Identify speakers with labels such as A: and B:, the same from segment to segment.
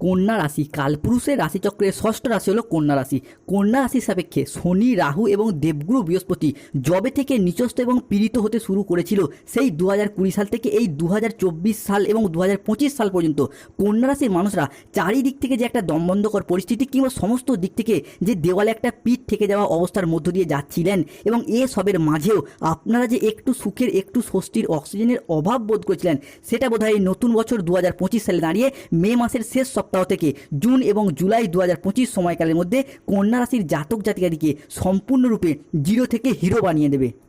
A: কন্যা রাশি, কালপুরুষের রাশিচক্রের ষষ্ঠ রাশি হলো কন্যা রাশি। কন্যা রাশির সাপেক্ষে শনি, রাহু এবং দেবগুরু বৃহস্পতি জবে থেকে নিচস্ত এবং পীড়িত হতে শুরু করেছিল সেই দু হাজার কুড়ি সাল থেকে এই দু হাজার চব্বিশ সাল এবং দু হাজার পঁচিশ সাল পর্যন্ত। কন্যা রাশির মানুষরা চারিদিক থেকে যে একটা দমবন্ধকর পরিস্থিতি কিংবা সমস্ত দিক থেকে যে দেওয়ালে একটা পিঠ থেকে যাওয়া অবস্থার মধ্য দিয়ে যাচ্ছিলেন এবং এ সবের মাঝেও আপনারা যে একটু সুখের, একটু স্বস্তির, অক্সিজেনের অভাব বোধ করেছিলেন, সেটা বোধহয় নতুন বছর দু হাজার পঁচিশ সালে দাঁড়িয়ে মে মাসের শেষ সপ্তাহ থেকে জুন এবং জুলাই দু হাজার পঁচিশ সময়কালের মধ্যে কন্যা রাশির জাতক জাতিকাটিকে সম্পূর্ণরূপে জিরো থেকে হিরো বানিয়ে দেবে।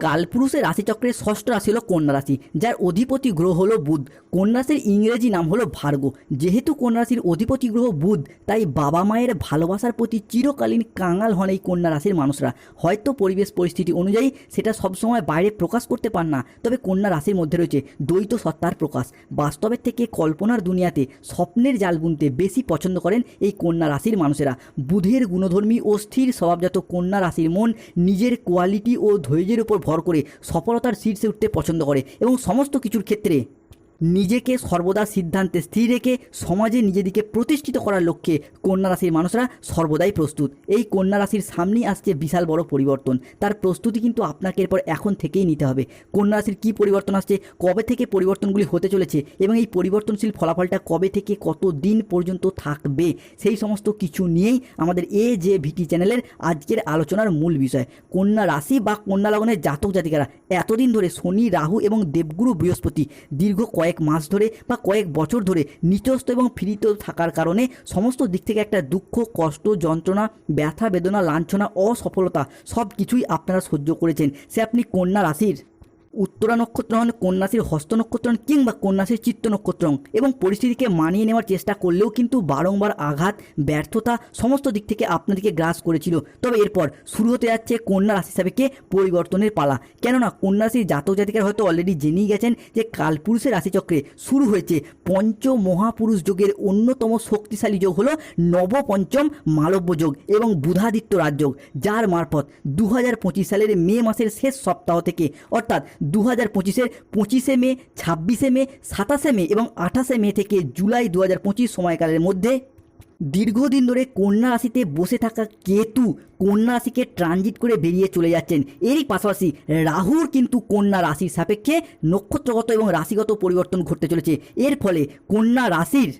A: কালপুরুষের রাশিচক্রের ষষ্ঠ রাশি হলো কন্যা রাশি, যার অধিপতি গ্রহ হলো বুধ। কন্যা রাশির ইংরেজি নাম হলো ভার্গ। যেহেতু কন্যা রাশির অধিপতি গ্রহ বুধ, তাই বাবা মায়ের ভালোবাসার প্রতি চিরকালীন কাঙাল হন এই কন্যা রাশির মানুষরা। হয়তো পরিবেশ পরিস্থিতি অনুযায়ী সেটা সবসময় বাইরে প্রকাশ করতে পান না, তবে কন্যা রাশির মধ্যে রয়েছে দ্বৈত সত্তার প্রকাশ। বাস্তবের থেকে কল্পনার দুনিয়াতে স্বপ্নের জাল বুনতে বেশি পছন্দ করেন এই কন্যা রাশির মানুষেরা। বুধের গুণধর্মী ও স্থির স্বভাবজাত কন্যা রাশির মন নিজের কোয়ালিটি ও ধৈর্যের উপর ভর করে সফলতার শীর্ষে উঠতে পছন্দ করে এবং সমস্ত কিছুর ক্ষেত্রে নিজেকে সর্বদা সিদ্ধান্তে স্থির রেখে সমাজে নিজেদিকে প্রতিষ্ঠিত করার লক্ষ্যে কন্যা রাশির মানুষরা সর্বদাই প্রস্তুত। এই কন্যা রাশির সামনেই আসছে বিশাল বড় পরিবর্তন। তার প্রস্তুতি কিন্তু আপনাকে এরপর এখন থেকেই নিতে হবে। কন্যা রাশির কী পরিবর্তন আসছে, কবে থেকে পরিবর্তনগুলি হতে চলেছে এবং এই পরিবর্তনশীল ফলাফলটা কবে থেকে কত দিন পর্যন্ত থাকবে, সেই সমস্ত কিছু নিয়েই আমাদের এ যে ভিটি চ্যানেলের আজকের আলোচনার মূল বিষয়। কন্যা রাশি বা কন্যা লগনের জাতক জাতিকারা এতদিন ধরে শনি, রাহু এবং দেবগুরু বৃহস্পতি দীর্ঘ কয়েক মাস ধরে বা কয়েক বছর ধরে নিচস্ত এবং ফিরিত থাকার কারণে সমস্ত দিক থেকে একটা দুঃখ, কষ্ট, যন্ত্রণা, ব্যথা, বেদনা, লাঞ্ছনা, অসফলতা সব কিছুই আপনারা সহ্য করেছেন। সে আপনি কন্যা রাশির? উত্তরা নক্ষত্র হন, কন্যাশীর হস্ত নক্ষত্র হন কিংবা কন্যাশীর চিত্ত নক্ষত্র হন। এবং পরিস্থিতিকে মানিয়ে নেওয়ার চেষ্টা করলেও কিন্তু বারংবার আঘাত, ব্যর্থতা সমস্ত দিক থেকে আপনাদেরকে গ্রাস করেছিল। তবে এরপর শুরু হতে যাচ্ছে কন্যা রাশি সাপেক্ষে পরিবর্তনের পালা। কেননা কন্যা রাশির জাতক জাতিকার হয়তো অলরেডি জেনেই গেছেন যে কালপুরুষের রাশিচক্রে শুরু হয়েছে পঞ্চ মহাপুরুষ যোগের অন্যতম শক্তিশালী যোগ হলো নবপঞ্চম মালব্য যোগ এবং বুধাদিত্য রাজযোগ, যার মারফত দু হাজার পঁচিশ সালের মে মাসের শেষ সপ্তাহ থেকে, অর্থাৎ দু হাজার পঁচিশের পঁচিশে মে, ছাব্বিশে মে, সাতাশে মে এবং আঠাশে মে থেকে জুলাই দু হাজার পঁচিশ সময়কালের মধ্যে দীর্ঘদিন ধরে কন্যা রাশিতে বসে থাকা কেতু কন্যা রাশিকে ট্রানজিট করে বেরিয়ে চলে যাচ্ছেন। এরই পাশাপাশি রাহুর কিন্তু কন্যা রাশির সাপেক্ষে নক্ষত্রগত এবং রাশিগত পরিবর্তন ঘটতে চলেছে। এর ফলে কন্যা রাশির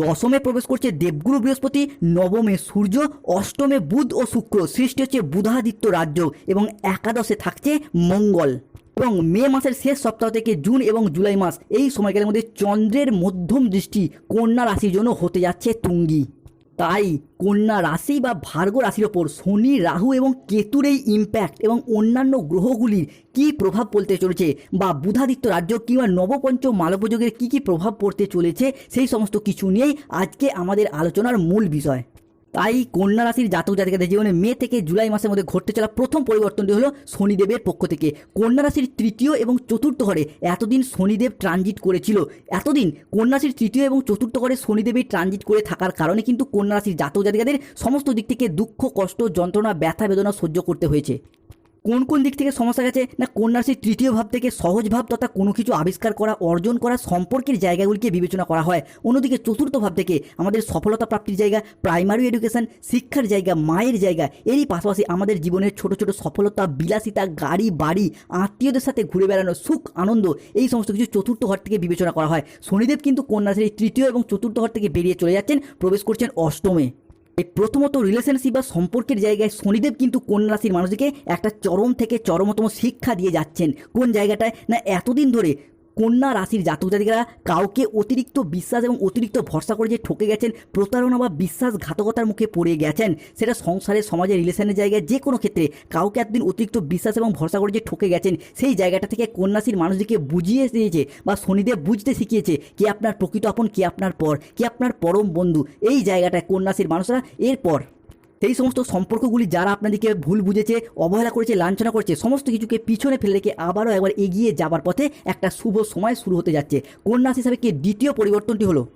A: দশমে প্রবেশ করছে দেবগুরু বৃহস্পতি, নবমে সূর্য, অষ্টমে বুধ ও শুক্র। সৃষ্টি হচ্ছে বুধাদিত্য রাজ্য এবং একাদশে থাকছে মঙ্গল। এবং মে মাসের শেষ সপ্তাহ থেকে জুন এবং জুলাই মাস, এই সময়কালের মধ্যে চন্দ্রের মধ্যম দৃষ্টি কন্যা রাশির জন্য হতে যাচ্ছে তুঙ্গি। তাই কন্যা রাশি বা ভার্গ রাশির ওপর শনি, রাহু এবং কেতুর এই ইম্প্যাক্ট এবং অন্যান্য গ্রহগুলির কী প্রভাব পড়তে চলেছে বা বুধাদিত্য রাজ্য কিংবা নবপঞ্চ মালবযোগের কী কী প্রভাব পড়তে চলেছে, সেই সমস্ত কিছু নিয়েই আজকে আমাদের আলোচনার মূল বিষয়। তাই কন্যা রাশির জাতক জাতিকাদের জীবনে মে থেকে জুলাই মাসের মধ্যে ঘটতে চলা প্রথম পরিবর্তনটি হলো শনিদেবের পক্ষ থেকে। কন্যা রাশির তৃতীয় এবং চতুর্থ ঘরে এতদিন শনিদেব ট্রানজিট করেছিল। এতদিন কন্যা রাশির তৃতীয় এবং চতুর্থ ঘরে শনিদেবের ট্রানজিট করে থাকার কারণে কিন্তু কন্যা রাশির জাতক জাতিকাদের সমস্ত দিক থেকে দুঃখ, কষ্ট, যন্ত্রণা, ব্যথা, বেদনা সহ্য করতে হয়েছে। কোন কোন দিক থেকে সমস্যা গেছে, না কন্যা রাশির তৃতীয় ভাব থেকে সহজ ভাব তথা কোনো কিছু আবিষ্কার করা, অর্জন করা সম্পর্কের জায়গাগুলিকে বিবেচনা করা হয়। অন্যদিকে চতুর্থ ভাব থেকে আমাদের সফলতা প্রাপ্তির জায়গা প্রাইমারি এডুকেশন শিক্ষার জায়গা, মায়ের জায়গা, এরই পাশাপাশি আমাদের জীবনের ছোট ছোট সফলতা, বিলাসিতা, গাড়ি, বাড়ি, আত্মীয়দের সাথে ঘুরে বেড়ানো, সুখ, আনন্দ, এই সমস্ত কিছু চতুর্থ ঘর থেকে বিবেচনা করা হয়। শনিদেব কিন্তু কন্যা রাশির এই তৃতীয় এবং চতুর্থ ঘর থেকে বেরিয়ে চলে যাচ্ছেন, প্রবেশ করছেন অষ্টমে। প্রথমত রিলেশনশিপ বা সম্পর্কের জায়গায় শনিদেব কিন্তু কন্যা রাশির মানুষকে একটা চরম থেকে চরমতম শিক্ষা দিয়ে যাচ্ছেন। কোন জায়গাটায়? না এতদিন ধরে কন্যা রাশির জাতক জাতিকারা কাউকে অতিরিক্ত বিশ্বাস এবং অতিরিক্ত ভরসা করে যে ঠকে গেছেন, প্রতারণা বা বিশ্বাসঘাতকতার মুখে পড়ে গেছেন, সেটা সংসারে, সমাজে রিলেশনের জায়গায় যে কোনো ক্ষেত্রে কাউকে একদিন অতিরিক্ত বিশ্বাস এবং ভরসা করে যে ঠকে গেছেন, সেই জায়গাটা থেকে কন্যাশীর মানুষদেরকে বুঝিয়ে দিয়েছে বা শনিদেব বুঝতে শিখিয়েছে কে আপনার প্রকৃত আপন, কে আপনার পর, কে আপনার পরম বন্ধু। এই জায়গাটায় কন্যাশীর মানুষরা এরপর সেই সমস্ত সম্পর্কগুলি যারা আপনাদেরকে ভুল বুঝেছে, অবহেলা করেছে, লাঞ্ছনা করেছে, সমস্ত কিছুকে পিছনে ফেলে রেখে আবারও একবার এগিয়ে যাবার পথে একটা শুভ সময় শুরু হতে যাচ্ছে। কন্যা হিসাবে কি দ্বিতীয় পরিবর্তনটি হলো?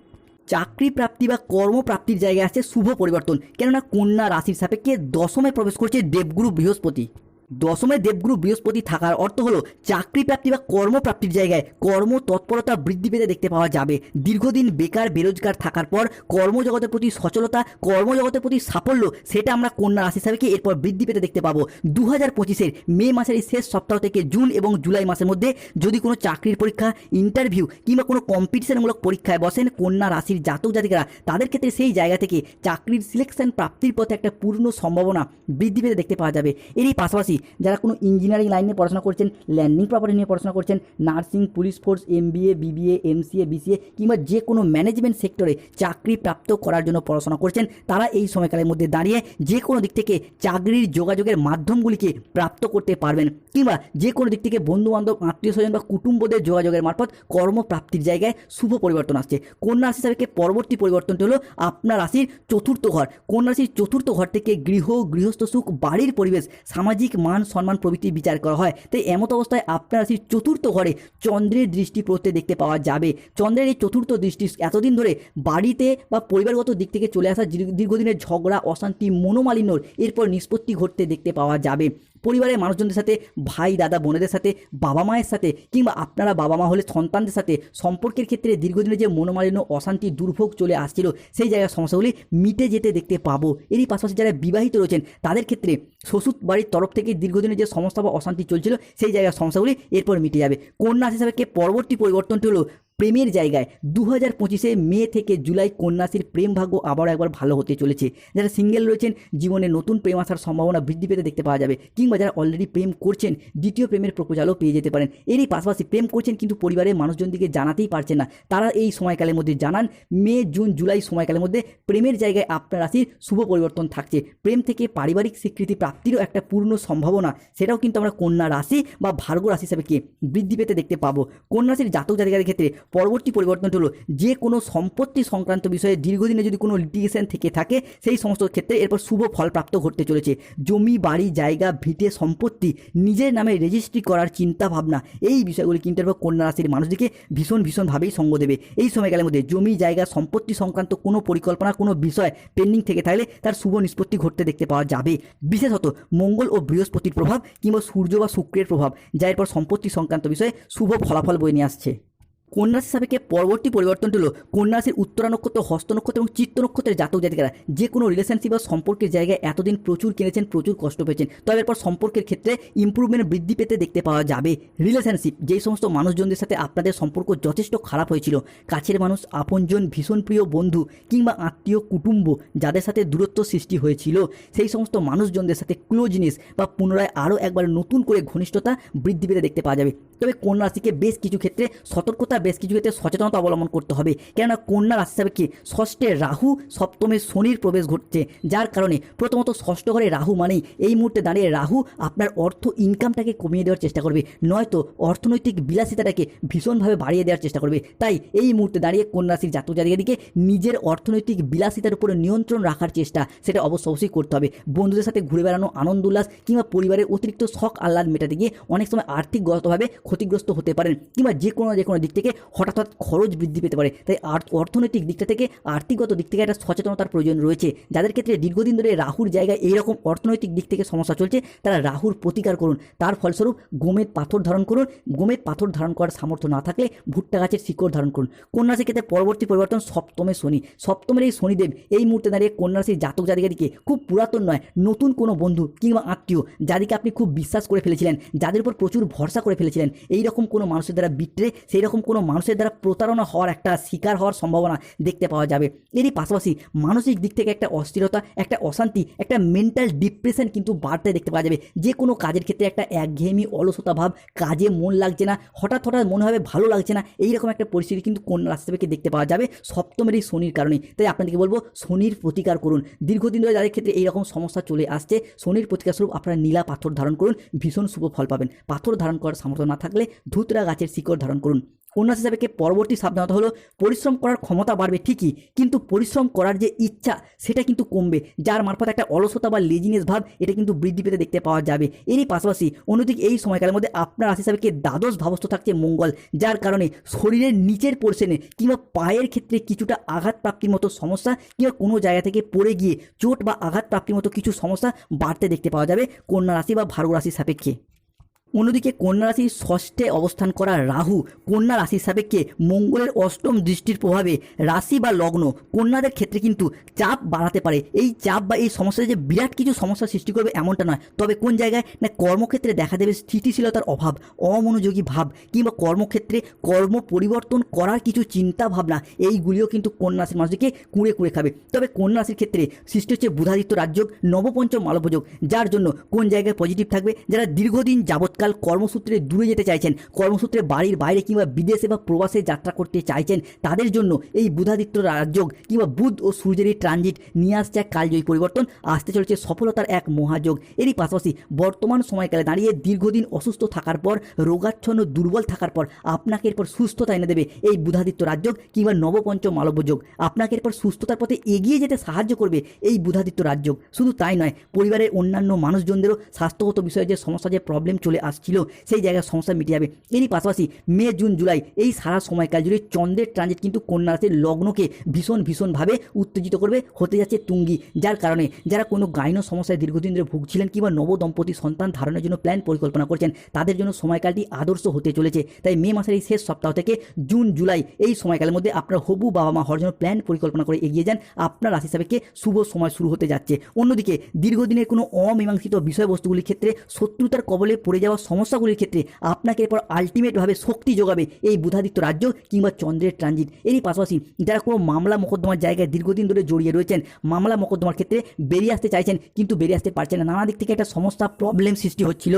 A: চাকরি প্রাপ্তি বা কর্মপ্রাপ্তির জায়গায় আসছে শুভ পরিবর্তন। কেননা কন্যা রাশির সাপেক্ষে দশমে প্রবেশ করছে দেবগুরু বৃহস্পতি। দশমে দেবগুরু বৃহস্পতি থাকার অর্থ হলো চাকরি প্রাপ্তি বা কর্মপ্রাপ্তির জায়গায় কর্ম তৎপরতা বৃদ্ধি পেতে দেখতে পাওয়া যাবে। দীর্ঘদিন বেকার, বেরোজগার থাকার পর কর্মজগতের প্রতি সচলতা, কর্মজগতের প্রতি সাফল্য, সেটা আমরা কন্যা রাশি হিসাবে এরপর বৃদ্ধি পেতে দেখতে পাবো। দু হাজার পঁচিশের মে মাসের এই শেষ সপ্তাহ থেকে জুন এবং জুলাই মাসের মধ্যে যদি কোনো চাকরির পরীক্ষা, ইন্টারভিউ কিংবা কোনো কম্পিটিশনমূলক পরীক্ষায় বসেন, কন্যা রাশির জাতক জাতিকারা, তাদের ক্ষেত্রে সেই জায়গা থেকে চাকরির সিলেকশন প্রাপ্তির পথে একটা পূর্ণ সম্ভাবনা বৃদ্ধি পেতে দেখতে পাওয়া যাবে। এরই পাশাপাশি যারা কোনো ইঞ্জিনিয়ারিং লাইন নিয়ে পড়াশোনা করছেন ল্যান্ডিং প্রপার্টি নিয়ে পড়াশোনা করছেন nursing police force M MBA BBA MCA BCA কিংবা যে কোনো ম্যানেজমেন্ট সেক্টরে চাকরি প্রাপ্ত করার জন্য পড়াশোনা করছেন, তারা এই সময়কালের মধ্যে দাঁড়িয়ে যে কোনো দিক থেকে চাকরির যোগাযোগের মাধ্যমগুলিকে প্রাপ্ত করতে পারবেন, কিংবা যে কোনো দিক থেকে বন্ধু বান্ধব আত্মীয় স্বজন বা কুটুম্বদের যোগাযোগের মারফত কর্মপ্রাপ্তির জায়গায় শুভ পরিবর্তন আসছে। কন্যা রাশি হিসাবে পরবর্তী পরিবর্তনটি হলো আপনার রাশির চতুর্থ ঘর। কন্যা রাশির চতুর্থ ঘর থেকে গৃহ, গৃহস্থ সুখ, বাড়ির পরিবেশ, সামাজিক মান সম্মান প্রভৃতি বিচার করা হয়। তাই এমত অবস্থায় আপনার রাশির চতুর্থ ঘরে চন্দ্রের দৃষ্টি পড়তে দেখতে পাওয়া যাবে। চন্দ্রের এই চতুর্থ দৃষ্টি এতদিন ধরে বাড়িতে বা পরিবারগত দিক থেকে চলে আসা দীর্ঘদিনের ঝগড়া, অশান্তি, মনোমালিন্যর এরপর নিষ্পত্তি ঘটতে দেখতে পাওয়া যাবে। পরিবারের মানুষজনদের সাথে, ভাই, দাদা, বোনেদের সাথে, বাবা মায়ের সাথে কিংবা আপনারা বাবা মা হলে সন্তানদের সাথে সম্পর্কের ক্ষেত্রে দীর্ঘদিনের যে মনোমালিন্য, অশান্তি, দুর্ভোগ চলে আসছিল, সেই জায়গার সমস্যাগুলি মিটে যেতে দেখতে পাবো। এরই পাশাপাশি যারা বিবাহিত রয়েছেন, তাদের ক্ষেত্রে শ্বশুর বাড়ির তরফ থেকে দীর্ঘদিনের যে সমস্যা বা অশান্তি চলছিল, সেই জায়গার সমস্যাগুলি এরপর মিটে যাবে। কন্যা হিসাবে পরবর্তী পরিবর্তনটি হলো প্রেমের জায়গায় দু হাজার পঁচিশে মে থেকে জুলাই কন্যাশ্রীর প্রেম ভাগ্য আবারও একবার ভালো হতে চলেছে। যারা সিঙ্গেল রয়েছেন, জীবনে নতুন প্রেম আসার সম্ভাবনা বৃদ্ধি পেতে দেখতে পাওয়া যাবে কিংবা যারা অলরেডি প্রেম করছেন, দ্বিতীয় প্রেমের প্রপোজালও পেয়ে যেতে পারেন। এরই পাশাপাশি প্রেম করছেন কিন্তু পরিবারের মানুষজনদিকে জানাতেই পারছেন না। তারা এই সময়কালের মধ্যে জানান, মে, জুন, জুলাই সময়কালের মধ্যে প্রেমের জায়গায় আপনার রাশির শুভ পরিবর্তন থাকছে। প্রেম থেকে পারিবারিক স্বীকৃতি প্রাপ্তিরও একটা পূর্ণ সম্ভাবনা। সেটাও কিন্তু আমরা কন্যা রাশি বা ভার্গ রাশি হিসাবে কি বৃদ্ধি পেতে দেখতে পাবো। কন্যা রাশির জাতক জাতিকাদের ক্ষেত্রে পরবর্তী পরিবর্তনটি হলো যে কোনো সম্পত্তি সংক্রান্ত বিষয়ে দীর্ঘদিনে যদি কোনো লিটিগেশন থেকে থাকে, সেই সমস্ত ক্ষেত্রে এরপর শুভ ফলপ্রাপ্ত ঘটতে চলেছে। জমি, বাড়ি, জায়গা, ভিটে, সম্পত্তি নিজের নামে রেজিস্ট্রি করার চিন্তা ভাবনা এই বিষয়গুলি কিন্তু এরপর কন্যা রাশির মানুষদিকে ভীষণ, ভীষণভাবেই সঙ্গ দেবে। এই সময়কালের মধ্যে জমি, জায়গা, সম্পত্তি সংক্রান্ত কোনো পরিকল্পনা, কোনো বিষয় পেন্ডিং থেকে থাকলে তার শুভ নিষ্পত্তি ঘটতে দেখতে পাওয়া যাবে। বিশেষত মঙ্গল ও বৃহস্পতির প্রভাব কিংবা সূর্য বা শুক্রের প্রভাব, যা এরপর সম্পত্তি সংক্রান্ত বিষয়ে শুভ ফলাফল বয়ে নিয়ে আসছে। কন্যারাশি সাপেক্ষে পরবর্তী পরিবর্তনটি হলো কন্যারাশির উত্তরা নক্ষত্র, হস্ত নক্ষত্র এবং চিত্ত নক্ষত্রের জাতক জাতিকারা। যে কোনো রিলেশনশিপ বা সম্পর্কের জায়গায় এতদিন প্রচুর কিনেছেন, প্রচুর কষ্ট পেয়েছেন। তবে এরপর সম্পর্কের ক্ষেত্রে ইম্প্রুভমেন্ট বৃদ্ধি পেতে দেখতে পাওয়া যাবে। রিলেশনশিপ যেই সমস্ত মানুষজনদের সাথে আপনাদের সম্পর্ক যথেষ্ট খারাপ হয়েছিল, কাছের মানুষ, আপনজন, ভীষণ প্রিয় বন্ধু কিংবা আত্মীয়, কুটুম্ব, যাদের সাথে দূরত্ব সৃষ্টি হয়েছিল, সেই সমস্ত মানুষজনদের সাথে ক্লোজনেস বা পুনরায় আরও একবার নতুন করে ঘনিষ্ঠতা বৃদ্ধি পেতে দেখতে পাওয়া যাবে। তবে কন্যা রাশিকে বেশ কিছু ক্ষেত্রে সতর্কতা বেশ কিছু ক্ষেত্রে সচেতনতা অবলম্বন করতে হবে। কেননা কন্যা রাশি কি? ষষ্ঠে রাহু, সপ্তমে শনির প্রবেশ ঘটছে। যার কারণে প্রথমত ষষ্ঠ ঘরে রাহু মানেই এই মুহূর্তে দাঁড়িয়ে রাহু আপনার অর্থ ইনকামটাকে কমিয়ে দেওয়ার চেষ্টা করবে। নয়তো অর্থনৈতিক বিলাসিতাটাকে ভীষণভাবে বাড়িয়ে দেওয়ার চেষ্টা করবে। তাই এই মুহূর্তে দাঁড়িয়ে কন্যা রাশির জাতক জাতিকাদিকে নিজের অর্থনৈতিক বিলাসিতার উপরে নিয়ন্ত্রণ রাখার চেষ্টা, সেটা অবশ্য অবশ্যই করতে হবে। বন্ধুদের সাথে ঘুরে বেড়ানো, আনন্দ উল্লাস কিংবা পরিবারের অতিরিক্ত শখ আহ্লাদ মেটাতে গিয়ে অনেক সময় আর্থিকগতভাবে ক্ষতিগ্রস্ত হতে পারেন কিংবা যে কোনো যে কোনো দিক থেকে হঠাৎ হঠাৎ খরচ বৃদ্ধি পেতে পারে। তাই অর্থনৈতিক দিকটা থেকে আর্থিকগত দিক থেকে একটা সচেতনতার প্রয়োজন রয়েছে। যাদের ক্ষেত্রে দীর্ঘদিন ধরে রাহুর জায়গায় এইরকম অর্থনৈতিক দিক থেকে সমস্যা চলছে, তারা রাহুর প্রতিকার করুন। তার ফলস্বরূপ গোমেদ পাথর ধারণ করুন। গোমেদ পাথর ধারণ করার সামর্থ্য না থাকলে ভুট্টা গাছের শিকড় ধারণ করুন। কন্যা ক্ষেত্রে পরবর্তী পরিবর্তন সপ্তমে শনি। সপ্তমের এই শনিদেব এই মুহূর্তে দাঁড়িয়ে কন্যা রাশির জাতক জাতিকাদিকে খুব পুরাতন নয়, নতুন কোনো বন্ধু কিংবা আত্মীয় যাদেরকে আপনি খুব বিশ্বাস করে ফেলেছিলেন, যাদের উপর প্রচুর ভরসা করে ফেলেছিলেন এই রকম কোনো মানুষের দ্বারা বিট্রে সেই রকম কোনো মানুষের দ্বারা প্রতারণা হওয়ার একটা শিকার হওয়ার সম্ভাবনা দেখতে পাওয়া যাবে। এরই পাশাপাশি মানসিক দিক থেকে একটা অস্থিরতা, একটা অশান্তি, একটা মেন্টাল ডিপ্রেশন কিন্তু বাড়তে দেখতে পাওয়া যাবে। যে কোনো কাজের ক্ষেত্রে একটা একঘেয়েমি, অলসতা ভাব, কাজে মন লাগছে না, হঠাৎ হঠাৎ মনে হবে ভালো লাগছে না, এইরকম একটা পরিস্থিতি কিন্তু কন্যা রাশি থেকে দেখতে পাওয়া যাবে সপ্তমের এই শনির কারণে। তাই আপনাদেরকে বলব, শনির প্রতিকার করুন। দীর্ঘদিন ধরে যাদের ক্ষেত্রে এইরকম সমস্যা চলে আসছে, শনির প্রতিকার স্বরূপ আপনারা নীলা পাথর ধারণ করুন, ভীষণ শুভ ফল পাবেন। পাথর ধারণ করার সামর্থ্য না থাকলে ধুতরা গাছের শিকড় ধারণ করুন। কন্যা সাপেক্ষে পরবর্তী সাবধানতা হলো পরিশ্রম করার ক্ষমতা বাড়বে? ঠিকই। কিন্তু পরিশ্রম করার যে ইচ্ছা, সেটা কিন্তু কমবে, যার মারফত একটা অলসতা বা লেজিনেস ভাব এটা কিন্তু বৃদ্ধি পেতে দেখতে পাওয়া যাবে। এরই পাশাপাশি অন্যদিকে এই সময়কালের মধ্যে আপনার রাশি সাপেক্ষে দ্বাদশ ভাবস্থ থাকছে মঙ্গল, যার কারণে শরীরের নিচের পোর্শনে কিংবা পায়ের ক্ষেত্রে কিছুটা আঘাত প্রাপ্তির মতো সমস্যা কিংবা কোনো জায়গা থেকে পড়ে গিয়ে চোট বা আঘাত প্রাপ্তির মতো কিছু সমস্যা বাড়তে দেখতে পাওয়া যাবে কন্যা রাশি বা ভার্গ রাশির সাপেক্ষে। অন্যদিকে কন্যা রাশির ষষ্ঠে অবস্থান করা রাহু কন্যা রাশির সাপেক্ষে মঙ্গলের অষ্টম দৃষ্টির প্রভাবে রাশি বা লগ্ন কন্যাদের ক্ষেত্রে কিন্তু চাপ বাড়াতে পারে। এই চাপ বা এই সমস্যা যে বিরাট কিছু সমস্যা সৃষ্টি করবে এমনটা নয়। তবে কোন জায়গায়? না, কর্মক্ষেত্রে দেখা দেবে স্থিতিশীলতার অভাব, অমনোযোগী ভাব কিংবা কর্মক্ষেত্রে কর্ম পরিবর্তন করার কিছু চিন্তা ভাবনা, এইগুলিও কিন্তু কন্যা রাশির মানুষদেরকে কুঁড়ে কুঁড়ে খাবে। তবে কন্যা রাশির ক্ষেত্রে সৃষ্টি হচ্ছে বুধাদিত্য রাজযোগ, নবপঞ্চম মালভোযোগ যার জন্য কোন জায়গায় পজিটিভ থাকবে? যারা দীর্ঘদিন যাবৎকাল কর্মসূত্রে দূরে যেতে চাইছেন। কর্মসূত্রে বাড়ির বাইরে কিংবা বিদেশে বা প্রবাসে যাত্রা করতে চাইছেন। তাদের জন্য এই বুধাদিত্য রাজযোগ কিংবা বুধ ও সূর্যের এই ট্রানজিট নিয়ে আসছে এক কালজয়ী পরিবর্তন। আসতে চলেছে সফলতার এক মহাযোগ। এরই পাশাপাশি বর্তমান সময়কালে দাঁড়িয়ে দীর্ঘদিন অসুস্থ থাকার পর, রোগাচ্ছন্ন দুর্বল থাকার পর আপনাকে এরপর সুস্থতা এনে দেবে এই বুধাদিত্য রাজযোগ কিংবা নবপঞ্চম মালব্যযোগ। আপনাকে এরপর সুস্থতার পথে এগিয়ে যেতে সাহায্য করবে এই বুধাদিত্য রাজযোগ। শুধু তাই নয়, পরিবারের অন্যান্য মানুষজনদেরও স্বাস্থ্যগত বিষয়ে যে সমস্যা, যে প্রবলেম চলে আসছিল, সেই জায়গায় সমস্যা মিটে যাবে। এরই পাশাপাশি মে, জুন, জুলাই এই সারা সময়কাল জুড়ে চন্দ্রের ট্রানজিট কিন্তু কন্যা রাশির লগ্নকে ভীষণ, ভীষণভাবে উত্তেজিত করবে, হতে যাচ্ছে তুঙ্গি। যার কারণে যারা কোনো গাইন সমস্যায় দীর্ঘদিন ধরে ভুগছিলেন কিংবা নবদম্পতি সন্তান ধারণের জন্য প্ল্যান পরিকল্পনা করছেন, তাদের জন্য সময়কালটি আদর্শ হতে চলেছে। তাই মে মাসের এই শেষ সপ্তাহ থেকে জুন, জুলাই এই সময়কালের মধ্যে আপনার হবু বাবা মা হওয়ার জন্য প্ল্যান পরিকল্পনা করে এগিয়ে যান। আপনার রাশি সাপেক্ষে শুভ সময় শুরু হতে যাচ্ছে। অন্যদিকে দীর্ঘদিনের কোনো অমীমাংসিত বিষয়বস্তুগুলির ক্ষেত্রে শত্রুতার কবলে পড়ে যাওয়া সমস্যাগুলির ক্ষেত্রে আপনাকে এরপর আলটিমেটভাবে শক্তি যোগাবে এই বুধাদিত্য রাজ্য কিংবা চন্দ্রের ট্রানজিট এরই পাশাপাশি যারা কোনো মামলা মোকদ্দমার জায়গায় দীর্ঘদিন ধরে জড়িয়ে রয়েছেন, মামলা মোকদ্দমার ক্ষেত্রে বেরিয়ে আসতে চাইছেন, কিন্তু বেরিয়ে আসতে পারছেন না। নানা দিক থেকে একটা সমস্যা প্রবলেম সৃষ্টি হচ্ছিল।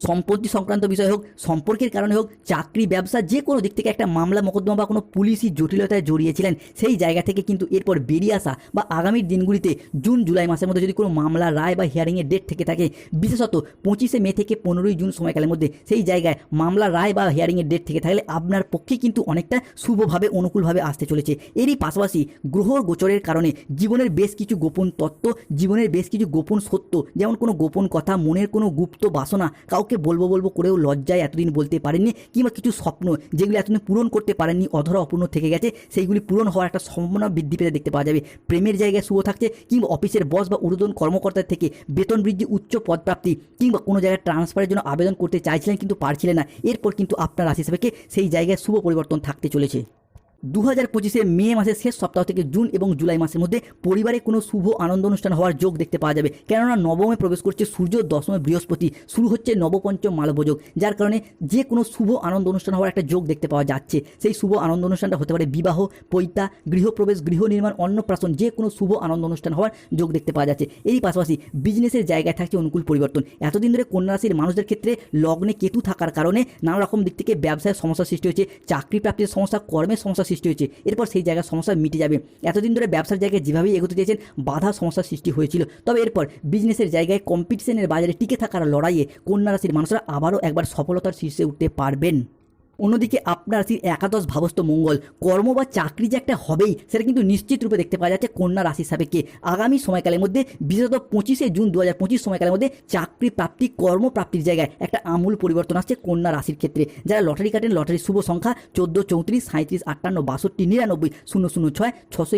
A: সম্পত্তি সংক্রান্ত বিষয় হোক, সম্পর্কের কারণে হোক, চাকরি, ব্যবসা, যে কোনো দিক থেকে একটা মামলা, মোকদ্দমা বা কোনো পুলিশি জটিলতায় জড়িয়েছিলেন, সেই জায়গা থেকে কিন্তু এরপর বেরিয়ে আসা বা আগামীর দিনগুলিতে জুন, জুলাই মাসের মধ্যে যদি কোনো মামলা, রায় বা হিয়ারিংয়ের ডেট থেকে থাকে, বিশেষত পঁচিশে মে থেকে পনেরোই জুন সময়কালের মধ্যে সেই জায়গায় মামলা, রায় বা হিয়ারিংয়ের ডেট থেকে থাকলে আপনার পক্ষে কিন্তু অনেকটা শুভভাবে, অনুকূলভাবে আসতে চলেছে। এরই পাশাপাশি গ্রহ গোচরের কারণে জীবনের বেশ কিছু গোপন তত্ত্ব, জীবনের বেশ কিছু গোপন সত্য, যেমন কোনো গোপন কথা, মনের কোনো গুপ্ত বাসনা, কাউকে বলব বলব করেও লজ্জায় এতদিন বলতে পারেননি, কিংবা কিছু স্বপ্ন যেগুলি এতদিন পূরণ করতে পারেননি, অধরা অপূর্ণ থেকে গেছে, সেইগুলি পূরণ হওয়ার একটা সম্ভাবনা বৃদ্ধি পেতে দেখতে পাওয়া যাবে। প্রেমের জায়গায় শুভ থাকছে, কিংবা অফিসের বস বা ঊর্ধ্বতন কর্মকর্তার থেকে বেতন বৃদ্ধি, উচ্চ পদপ্রাপ্তি, কিংবা কোনো জায়গায় ট্রান্সফারের জন্য আবেদন করতে চাইছিলেন কিন্তু পারছিলেন না। এরপর কিন্তু আপনার রাশি হিসেবে সেই জায়গায় শুভ পরিবর্তন থাকতে চলেছে। দু হাজার পঁচিশে মে মাসের শেষ সপ্তাহ থেকে জুন এবং জুলাই মাসের মধ্যে পরিবারে কোনো শুভ আনন্দ অনুষ্ঠান হওয়ার যোগ দেখতে পাওয়া যাবে। কেননা নবমে প্রবেশ করছে সূর্য, দশমে বৃহস্পতি, শুরু হচ্ছে নবপঞ্চম মালভোযোগ যার কারণে যে কোনো শুভ আনন্দ অনুষ্ঠান হওয়ার একটা যোগ দেখতে পাওয়া যাচ্ছে। সেই শুভ আনন্দ অনুষ্ঠানটা হতে পারে বিবাহ, পৈতা, গৃহপ্রবেশ গৃহ নির্মাণ অন্নপ্রাশন, যে কোনো শুভ আনন্দ অনুষ্ঠান হওয়ার যোগ দেখতে পাওয়া যাচ্ছে। এই পাশাপাশি বিজনেসের জায়গায় থাকছে অনুকূল পরিবর্তন। এতদিন ধরে কন্যা রাশির মানুষদের ক্ষেত্রে লগ্নে কেতু থাকার কারণে নানা রকম দিক থেকে ব্যবসায় সমস্যা সৃষ্টি হয়েছে চাকরি প্রাপ্তির সমস্যা, কর্মের সমস্যা সৃষ্টি হয়েছে। এরপর সেই জায়গার সমস্যা মিটে যাবে। এতদিন ধরে ব্যবসার জায়গায় যেভাবেই এগোতে চেয়েছেন, বাধা সমস্যার সৃষ্টি হয়েছিল। তবে এরপর বিজনেসের জায়গায় কম্পিটিশনের বাজারে টিকে থাকার লড়াইয়ে কন্যা রাশির মানুষরা আবারও একবার সফলতার শীর্ষে উঠতে পারবেন। অন্যদিকে আপনার রাশির একাদশ ভাবস্থ মঙ্গল, কর্ম বা চাকরি যে একটা হবেই, সেটা কিন্তু নিশ্চিত রূপে দেখতে পাওয়া যাচ্ছে কন্যা রাশির সাপেক্ষে। আগামী সময়কালের মধ্যে, বিশেষত পঁচিশে জুন দু হাজার পঁচিশ সময়কালের মধ্যে, চাকরি প্রাপ্তি কর্মপ্রাপ্তির জায়গায় একটা আমূল পরিবর্তন আসছে কন্যা রাশির ক্ষেত্রে। যারা লটারি কাটেন, লটারির শুভ সংখ্যা, চোদ্দ, চৌত্রিশ সাঁত্রিশ আটান্ন, বাষট্টি, নিরানব্বই, শূন্য শূন্য, ছয়, ছশো